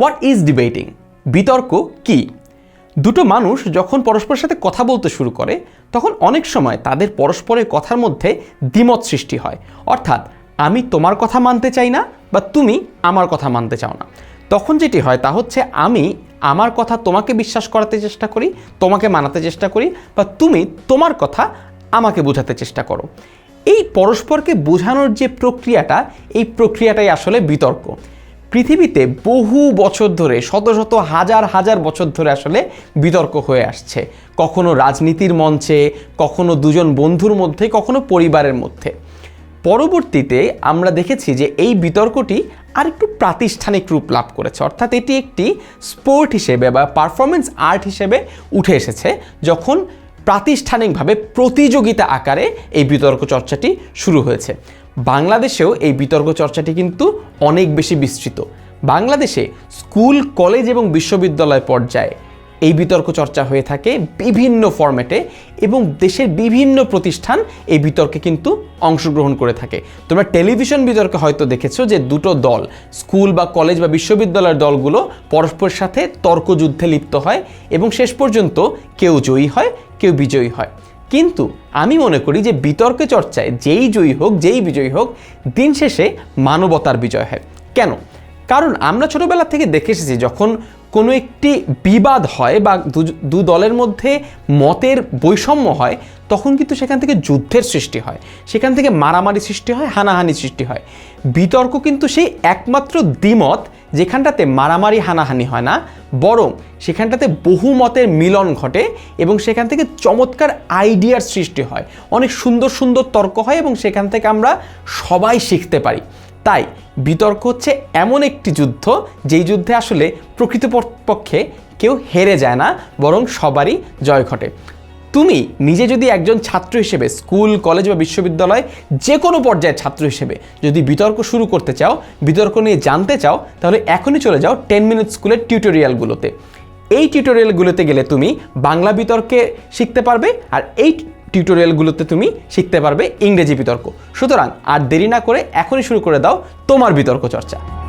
What is debating বিতর্ক কি? দুটো মানুষ যখন পরস্পরের সাথে কথা বলতে শুরু করে, তখন অনেক সময় তাদের পরস্পরের কথার মধ্যে দ্বিমত সৃষ্টি হয়। অর্থাৎ, আমি তোমার কথা মানতে চাই না বা তুমি আমার কথা মানতে চাও না। তখন যেটি হয় তা হচ্ছে, আমি আমার কথা তোমাকে বিশ্বাস করাতে চেষ্টা করি, তোমাকে মানাতে চেষ্টা করি বা তুমি তোমার কথা আমাকে বোঝাতে চেষ্টা করো। এই পরস্পরকে বোঝানোর যে প্রক্রিয়াটা, এই প্রক্রিয়াটাই আসলে বিতর্ক। পৃথিবীতে বহু বছর ধরে, শত শত হাজার হাজার বছর ধরে আসলে বিতর্ক হয়ে আসছে। কখনো রাজনীতির মঞ্চে, কখনো দুজন বন্ধুর মধ্যে, কখনো পরিবারের মধ্যে। পরবর্তীতে আমরা দেখেছি যে এই বিতর্কটি আর একটু প্রাতিষ্ঠানিক রূপ লাভ করেছে। অর্থাৎ এটি একটি স্পোর্ট হিসেবে বা পারফরমেন্স আর্ট হিসেবে উঠে এসেছে, যখন প্রাতিষ্ঠানিকভাবে প্রতিযোগিতা আকারে এই বিতর্ক চর্চাটি শুরু হয়েছে। বাংলাদেশেও এই বিতর্ক চর্চাটি কিন্তু অনেক বেশি বিস্তৃত। বাংলাদেশে স্কুল, কলেজ এবং বিশ্ববিদ্যালয় পর্যায়ে এই বিতর্ক চর্চা হয়ে থাকে বিভিন্ন ফরম্যাটে এবং দেশের বিভিন্ন প্রতিষ্ঠান এই বিতর্কে কিন্তু অংশগ্রহণ করে থাকে। তোমরা টেলিভিশন বিতর্কে হয়তো দেখেছ যে দুটো দল, স্কুল বা কলেজ বা বিশ্ববিদ্যালয়ের দলগুলো পরস্পরের সাথে তর্কযুদ্ধে লিপ্ত হয় এবং শেষ পর্যন্ত কেউ জয়ী হয় কেউ বিজয়ী হয়। কিন্তু আমি মনে করি যে বিতর্ক চর্চায় যেই জয়ী হোক, যেই বিজয়ী হোক, দিন শেষে মানবতার বিজয় হয়। কেন? কারণ আমরা ছোটবেলা থেকে দেখে এসেছি যখন কোনো একটি বিবাদ হয় বা দু- দলের মধ্যে মতের বৈষম্য হয়, তখন কিন্তু সেখান থেকে যুদ্ধের সৃষ্টি হয়। সেখান থেকে মারামারি সৃষ্টি হয়, হানাহানি সৃষ্টি হয়। বিতর্ক কিন্তু সেই একমাত্র দ্বিমত যেখানটাতে মারামারি, হানাহানি হয় না, বরং সেখানটাতে বহু মতের মিলন ঘটে এবং সেখান থেকে চমৎকার আইডিয়ার সৃষ্টি হয়। অনেক সুন্দর সুন্দর তর্ক হয় এবং সেখান থেকে আমরা সবাই শিখতে পারি। তাই বিতর্ক হচ্ছে এমন একটি যুদ্ধ, যেই যুদ্ধে আসলে প্রকৃতপক্ষে কেউ হেরে যায় না, বরং সবারই জয় ঘটে। তুমি নিজে যদি একজন ছাত্র হিসেবে স্কুল, কলেজ বা বিশ্ববিদ্যালয় যে কোনো পর্যায়ের ছাত্র হিসেবে যদি বিতর্ক শুরু করতে চাও, বিতর্ক নিয়ে জানতে চাও, তাহলে এখনই চলে যাও টেন মিনিট স্কুলের টিউটোরিয়ালগুলোতে। এই টিউটোরিয়ালগুলোতে গেলে তুমি বাংলা বিতর্কে শিখতে পারবে আর এই টিউটোরিয়ালগুলোতে তুমি শিখতে পারবে ইংরেজি বিতর্ক। সুতরাং আর দেরি না করে এখনই শুরু করে দাও তোমার বিতর্ক চর্চা।